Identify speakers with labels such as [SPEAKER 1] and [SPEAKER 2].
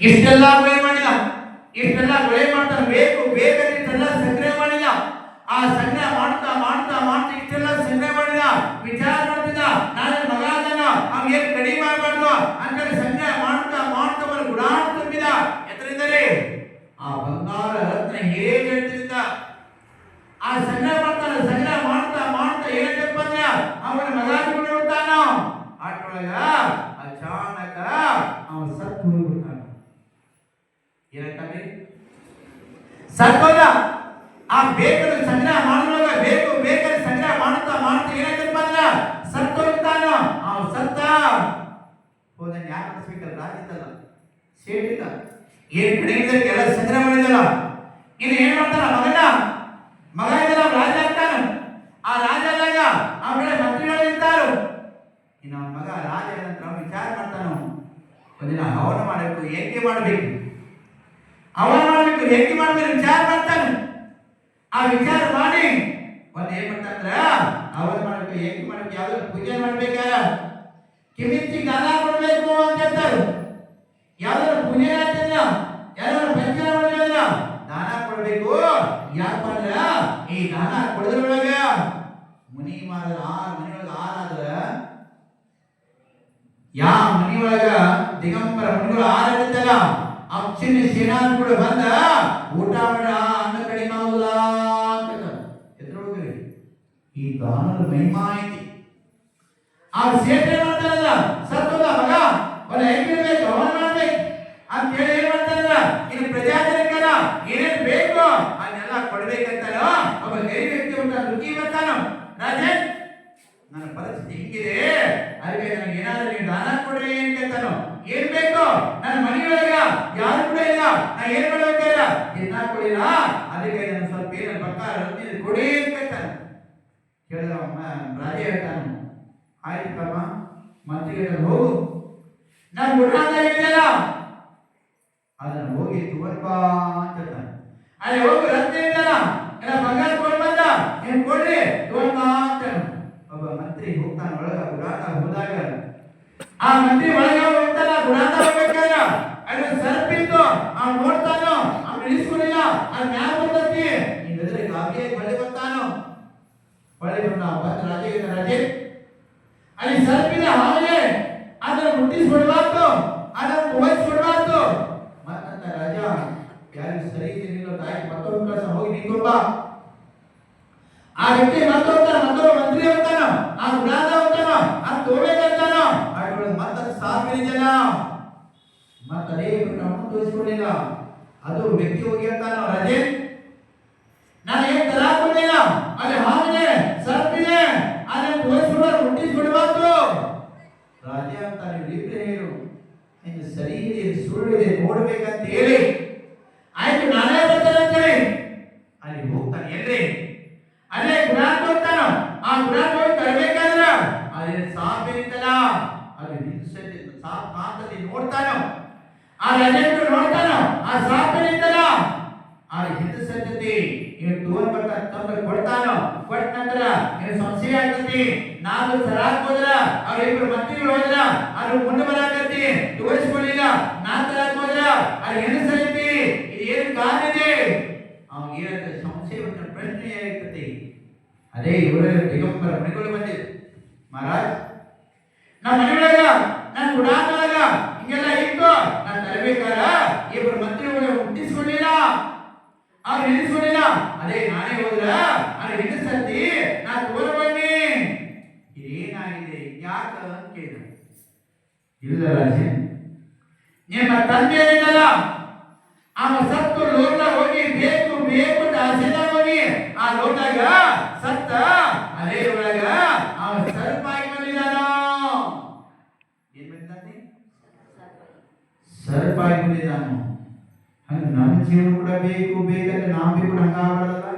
[SPEAKER 1] ಇಷ್ಟೆಲ್ಲ ಗೊಳೆ ಮಾಡಿಲ್ಲ. ಇಷ್ಟೆಲ್ಲ ಗೊಳೆ ಮಾಡ್ತಾನೆ ಬೇಕು ಬೇಕಂದ್ರೆ ಇಷ್ಟೆಲ್ಲ ಸಂಗ್ರಹ ಮಾಡಿಲ್ಲ. ಆ ಸಂಗ್ರಹ ಮಾಡ್ತಾ ಮಾಡ್ತಾ ಮಾಡ್ತಾ ಇಷ್ಟೆಲ್ಲ ಸಂಗ್ರಹ ಮಾಡಿಲ್ಲ. ವಿಚಾರ ಮಾಡ್ತಿದ್ದ. ನಾನು ಮಗ ಅದನ್ನ ಅವ್ನ್ ಏನ್ ಕಡಿಮೆ ಮಾಡಬಾರ್ದು? ಅಂತ ಸಂಗ್ರಹ ಮಾಡ್ತಾ ಮಾಡ್ತಾ ಅವನು ಗುಡಾಣ ತುಂಬಿದ. ಎತ್ತರಿಂದಲೇ ಆ ಬಂಗಾರ ರತ್ನ ಹೇಳ್ತಿದ್ದ ಆ ಸಂಗ್ರಹ ಮಾಡ್ತಾನೆ, ಸಂಗ್ರಹ ಮಾಡ್ತಾ ಮಾಡ್ತಾ ಏನಕ್ಕಪ್ಪ ಅಂದ್ರೆ ಅವನ ಮಗ ಬಿಡ್ತಾನ? ಆಟೊಳಗ ಅಚಾನಕ ಅವನು ಸತ್ತು ಏನಂತಾನೆ ಸತ್ತೋದ ಆ ಬೇಕನ್ನು ಸಂಗ್ರಹ ಮಾಡುವಾಗ ಬೇಕು ಬೇಕನ್ನು ಸಂಗ್ರಹ ಮಾಡ್ತಾ ಮಾಡ್ತಾ ಏನಾಗಪ್ಪ ಅಂದ್ರ ಸತ್ತೋಗ್ತಾನ ಅವ ಸತ್ತ ಹೋದನ್ ಯಾರು ಮಾಡಿಸ್ಬೇಕಲ್ಲ ರಾಜಿದ್ದಲ್ಲ ಸೇಟಿದ್ದ ಏನ್ ಕಡೆಯಿಂದ ಎಲ್ಲ ಸಂಗ್ರಹ ಮಾಡಿದಲ್ಲ ಇನ್ನು ಏನ್ ಮಾಡ್ತಾನ, ಮಗನ? ಮಗ ಇದ್ದಲ್ಲ ರಾಜ ಆಗ್ತಾನ. ಆ ರಾಜ ಆದಾಗ ಅವರ ಮಂತ್ರಿಗಳು ಇರ್ತಾರು ಇನ್ನು ಮಗ ರಾಜ ಅವನು ವಿಚಾರ ಮಾಡ್ತಾನು, ಒಂದಿನ ಹವನ ಮಾಡಬೇಕು, ಏಕೆ ಮಾಡಬೇಕು? ಹವನ ಮಾಡಬೇಕು ಯಜ್ಞ ಮಾಡಬೇಕು ವಿಚಾರ ಮಾಡ್ತಾನೆ ಆ ವಿಚಾರ ಮಾಡಿ ಒಂದ್ ಏನ್ ಮಾಡ್ತಾನಂದ್ರ ಹವನ ಮಾಡಬೇಕು ಯಜ್ಞ ಮಾಡಬೇಕು ಯಾವ್ದಾದ್ರು ಪೂಜೆ ಮಾಡ್ಬೇಕಾರ ಕಿಮಿಚ್ಚಿ ದಾನ ಕೊಡ್ಬೇಕು ಅಂತ ಹೇಳ್ತಾರೆ ಯಾವ್ದಾದ್ರು ಪೂಜೆ ಆಗ್ತದ ಯಾವ್ದಾದ್ರು ಪಂಚಾರ ಮಾಡಿದ್ರ ದಾನ ಕೊಡ್ಬೇಕು ಯಾಕಪ್ಪ ಅಂದ್ರ ಈ ದಾನ ಕೊಡದ್ರೊಳಗ ಮುನಿ ಮಾಡಿದ್ರ ಆರ್ ಮನಿಯೊಳಗ ಆರಾದ್ರ ಯಾ ಮನಿಯೊಳಗ ದಿಗಂಬರ ಮನಿಗಳು ಆರಾಗಿದ್ದಲ್ಲ ಅಕ್ಷಿನ ಸೇನಾ ಕೂಡ ಬಂದ, ಊಟ ಬೇಡ ಅನ್ನ ಕಡಿಮೆ ಆಗುಲ್ಲ ಅಂತ ಈ ದಾನದ ಮಹಿಮಾ ಐತಿ ಆ ಸೇತನೆ ಮಾಡ್ತಾರಲ್ಲ ಸತ್ತೋದ ಮಗ ಅವನ ಹೆಂಗಿರ್ಬೇಕು ಅವನ ಮಾಡ್ಬೇಕು. ಅಂತ ಹೇಳಿ ಏನ್ ಮಾಡ್ತಾರಲ್ಲ ಇನ್ನು ಪ್ರಜಾಜನಕ್ಕಲ್ಲ ಏನೇನ್ ಬೇಕು ಅದನ್ನೆಲ್ಲ ಕೊಡ್ಬೇಕಂತಾರ ಒಬ್ಬ ಗರಿ ವ್ಯಕ್ತಿ ಉಂಟ ರುಚಿ ಬರ್ತಾನ ನನ್ನ ಪರಿಸ್ಥಿತಿ ಹಿಂಗಿದೆ? ಅದಕ್ಕೆ ನನಗೆ ಏನಾದ್ರೂ ನೀವು ದಾನ ಕೊಡ್ರಿ ಅಂತ ಕೇಳ್ತಾನು ಏನ್ ಬೇಕು ನನ್ನ ಮನೆಯೊಳಗ ಯಾರು ಕೂಡ ಇಲ್ಲ ನಾ ಏನ್ ಮಾಡ್ಬೇಕಿಲ್ಲ ದಿನ ಕೊಡಿಲ್ಲ ಅದಕ್ಕೆ ನನ್ನ ಸ್ವಲ್ಪ ಏನ ಬಂಗಾರ ರತ್ನ ಕೊಡಿ ಅಂತ ಕೇಳ್ತಾನೆ ಕೇಳಿದ ರಾಜ ಹೇಳ್ತಾನು ಆಯ್ತು ತಮ್ಮ ಮಂತ್ರಿಗಳ ಹೋಗು ನಾನು ಗುಡಾಂತ ಹೇಳಿದೆಲ್ಲ ಅದನ್ನ ಹೋಗಿ ತಗೊಂಡ್ಬಾ ಅಂತ ಹೇಳ್ತಾನೆ ಅಲ್ಲಿ ಹೋಗಿ ರತ್ನ ಇದೆಯಲ್ಲ ಎಲ್ಲ ಬಂಗಾರ ತಗೊಂಡ್ ಬಂದ ಏನ್ ಕೊಡ್ರಿ ತಗೊಂಡ್ಬಾ ಅಂತ ಹೇಳ್ತಾನೆ. ಒಬ್ಬ ಮಂತ್ರಿ ಹೋಗ್ತಾನ ಒಳಗ ಗುಡಾಂತ ಹೋದಾಗ ಆ ಮಂತ್ರಿ ಒಳಗ ರಾಜೆ ಸರ್ಪಿನ ಹಾಗೆ. ಕೆಲಸ ಹೋಗಿ ಆ ವ್ಯಕ್ತಿ ಮತ್ತೊಂದ ಮತ್ತೊಬ್ಬ ಮಂತ್ರಿ ಹೋಗ್ತಾನ ಆ ಗುಡಾದ ಅದೇ ನಾವು ತೋರಿಸ್ಕೊಳ್ಳಿಲ್ಲ ಅದು ವ್ಯಕ್ತಿ ಹೋಗಿ ಹೇಳ್ತಾನ ರಾಜೇ. ನಾನು ಏನ್ ತರ ಕೊಡ್ಲಿಲ್ಲ ಅಲ್ಲಿ ಹಾವಿದೆ ಸರ್ಪಿದೆ ಅಲ್ಲಿ ತೋರಿಸ್ಬಿಡೋರು ಮುಟ್ಟಿಸ್ಬಿಡ್ಬಾರ್ದು ರಾಜ ಅಂತ ನೀವು ಇಬ್ಬರೇ ಹೇಳು ನಿಮ್ಮ ಸರಿ ಇದೆ ಸುಳ್ಳು ಇದೆ ನೋಡ್ಬೇಕಂತ ಹೇಳಿ. ಆಯ್ತು, ನಾನೇ ಬರ್ತಾರೆ ಅಂತ ಅಲ್ಲಿ ಹೋಗ್ತಾನೆ ಎಲ್ರಿ. ಅಲ್ಲೇ ಗುಣಾಕ್ ಹೋಗ್ತಾನ ಆ ಗುಣಾಕ್ ಹೋಗಿ ತರಬೇಕಾದ್ರ ಅಲ್ಲಿ ಸಾಪ್ ಇರ್ತಲ್ಲ ಅಲ್ಲಿ ನಿಲ್ಸತಿ ಸಾಪ್ ಕಾಂತಲ್ಲಿ ನೋಡ್ತಾನ ಆ ರಜೆಂಟ್ರು ನೋಡ್ತಾನ ಆ ಸಾಪ್ ಇರ್ತಲ್ಲ ಆ ಹಿಂದೆ ಸದ್ಯತೆ ಇವ್ನು ತೋರ್ ಬರ್ತ ತಂದ್ರೆ ಕೊಡ್ತಾನ ಕೊಟ್ಟ ನಂತರ ಇವ್ನು ಸಂಶಯ ಆಗ್ತತಿ ನಾನು ಸರಾಕ್ ಹೋದ್ರ ಅವ್ರಿಬ್ರು ಮಂತ್ರಿಗಳು ಹೋದ್ರ ಅವ್ರು ಮುಂದೆ ಬರಾಕತ್ತಿ ತೋರಿಸ್ಕೊಳ್ಳಿಲ್ಲ ನಾ ತರಾಕ್ ಹೋದ್ರ ಅಲ್ಲಿ ಹೆಣ್ಣು ಸರಿತಿ ಇದು ಏನು ಕಾರಣ ಇದೆ ಅವ್ನಿಗೆ ಏನಂತ ಸಂಶಯ ಒಂದು ಪ್ರಶ್ನೆ ಆಗ್ತತಿ ಅದೇ ಇವರ ದಿಗಂಬರ ಮನೆಗಳು ಬಂದಿದೆ ಮಹಾರಾಜ್ ನಮ್ಮ ಮನೆಯೊಳಗ ನನ್ನ ಗುಡಾನೊಳಗ ಹಿಂಗೆಲ್ಲ ಇತ್ತು ನಾನು ತರಬೇಕಾರ ಇಬ್ರು ಮಂತ್ರಿಗಳು ಮುಟ್ಟಿಸ್ಕೊಳ್ಳಿಲ್ಲ ಅವ್ರು ನಿಲ್ಲಿಸ್ಕೊಂಡಿಲ್ಲ ಅದೇ ನಾನೇ ಹೋದ್ರ ಅಲ್ಲಿ ನಿಲ್ಲಿಸತ್ತಿ ನಾ ತೋರ ಬನ್ನಿ ಇದೇನಾಗಿದೆ ಯಾಕ ಅಂತ ಕೇಳಿದ ಇಲ್ಲ ರಾಜೆ ನಿಮ್ಮ ತಂದೆ ಏನಿಲ್ಲ ಅವ ಸತ್ತು ಲೋಟ ಹೋಗಿ ಬೇಕು ಬೇಕು ಅಂತ ಆಸೆದಾಗ ಹೋಗಿ ಆ ಲೋಟಾಗ ಸತ್ತ ಅದೇ ಒಳಗ ಸರ್ಪ ಆಗಿ ಬಂದಿದ್ದಾನು ಹಂಗ ನಮ್ಮ ಜೀವನ ಕೂಡ ಬೇಕು ಬೇಕಂದ್ರೆ ನಾವು ಬಿ ಕೂಡ ಹಂಗ ಆಗ್ಬಾರ್ದಲ್ಲ